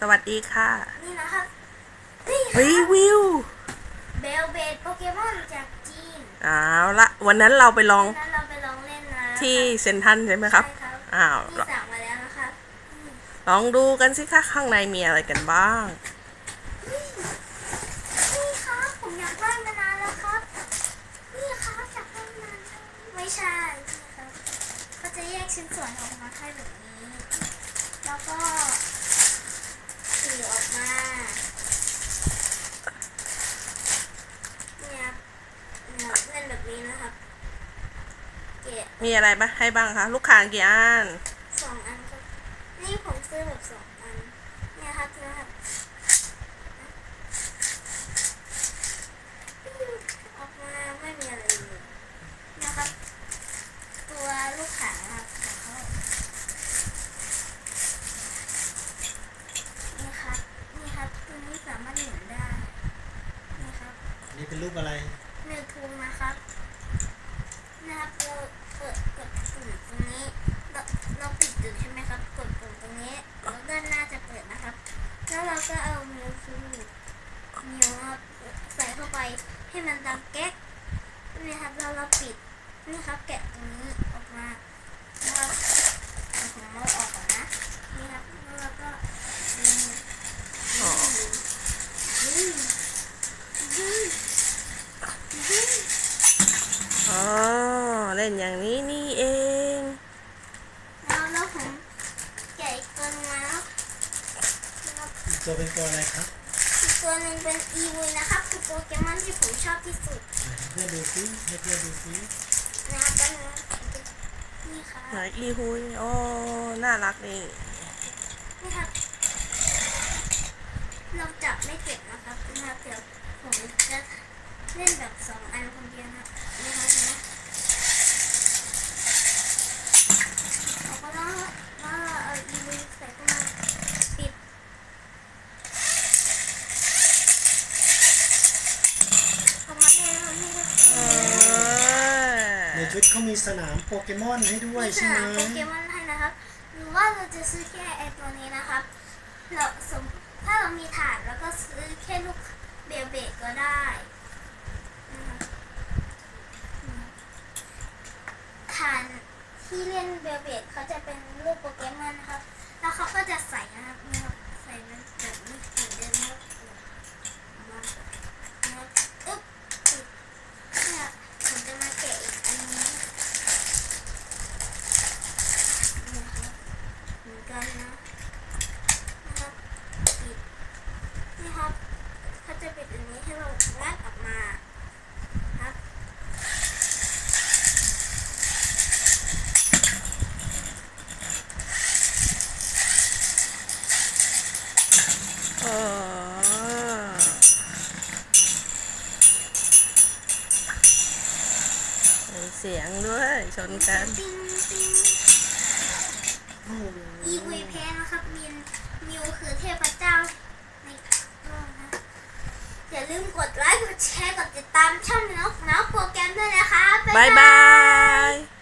สวัสดีค่ะนี่นะครับนี่ครีรับวิวเบลเบดโปเกมอนจากจีนเอาละวันนั้นเราไปลองนั้นเราไปลองเล่นมาที่เซนทรันใช่ไหมครับใช่ครับอ้าวนี่สั่งมาแล้วนะครับอืมลองดูกันสิคะข้างในมีอะไรกันบ้าง นี่ครับผมอยากได้มานานแล้วครับ นี่ครับอยากได้มานานแล้วไม่ใช่นี่ครับก็จะแยกชิ้นส่วนออกมาให้แบบนี้ แล้วก็ สีออกมาเนี่ยครับเนี่ยเล่นแบบนี้นะครับเกะมีอะไรบ้างให้บ้างคะ ลูกค้างกี่อันสองอันครับนี่ผมซื้อแบบสองอัน เนี่ยครับนะครับออกมาไม่มีอะไรเลยนะครับ ตัวลูกขาครับของเขานี่ครับ นี่ครับ ตัวนี้สามารถหมุนได้ นี่ครับ นี่เป็นรูปอะไรหนึ่งทุงนะครับนะครับเราเปิดกดปุ่มตรงนี้เราเราปิดอยู่ใช่ไหมครับ กดปุ่มตรงนี้แล้วด้านหน้าจะเปิดนะครับ แล้วเราก็เอานิ้วคือนิ้วครับใส่เข้าไปให้มันดังแก๊กนี่ครับเราเราปิดนี่ครับแกะตรงนี้ออกมาแล้วเอาของเราออกก่อนนะนี่ครับแล้วเราก็ดึง อ๋อ ดึงดึงดึง อ๋อ เล่น อย่างนี้นี่เองแล้วแล้วผมแกะอีกตัวหนึงมาแล้วนะครับอีกตัวเป็นตัวอะไรครับอีกตัวหนึ่งเป็นอีวุยนะครับคือโปเกมอนที่ผมชอบที่สุดให้เพื่อนดูซิให้เพื่อนดูซินะครับก็นี่ครับไหนอีฮุยโอ้น่ารักนี่นี่ครับเราจับไม่เจ็บนะครับนะครับเดี๋ยวผมจะเล่นแบบสองอันคนเดียวนะนี่ครับนะเอาก็แล้วแล้วเอาอีวุยใส่เข้ามาปิดเอามาได้แล้วนี่ก็ เออ ใน ชุดเขามีสนามโปเกมอนให้ด้วยใช่ไหมนามโปเกมอนให้นะครับ หรือว่าเราจะซื้อแค่ไอตัวนี้นะครับเราสมถ้าเรามีถาดแล้วก็ซื้อแค่ลูกเบลเบดก็ได้ฐานที่เล่นเบลเบดเขาจะเป็นรูปโปเกมอนนะครับ แล้วเขาก็จะใส่นะครับใส่มันแบบนี้เหมือนเดิมนะครับเอามานะครับอึ๊บอึ๊บเนี่ยผมจะมาแกะอีกอันนี้ นี่ครับเหมือน กันนะนะครับปิดนี่ครับเขาจะปิดอันนี้ให้เรางัดออกมาครับอ๋อเสียงด้วยชนกัน ปิ้งปิ้ง โอ้โห อีวีแพ้นะครับมินมิวคือเทพเจ้าในโลกนะอย่า ลืมกดไลค์ กดแชร์ กดติดตามช่องน้องน้องโปรแกรมด้วยนะคะบายบาย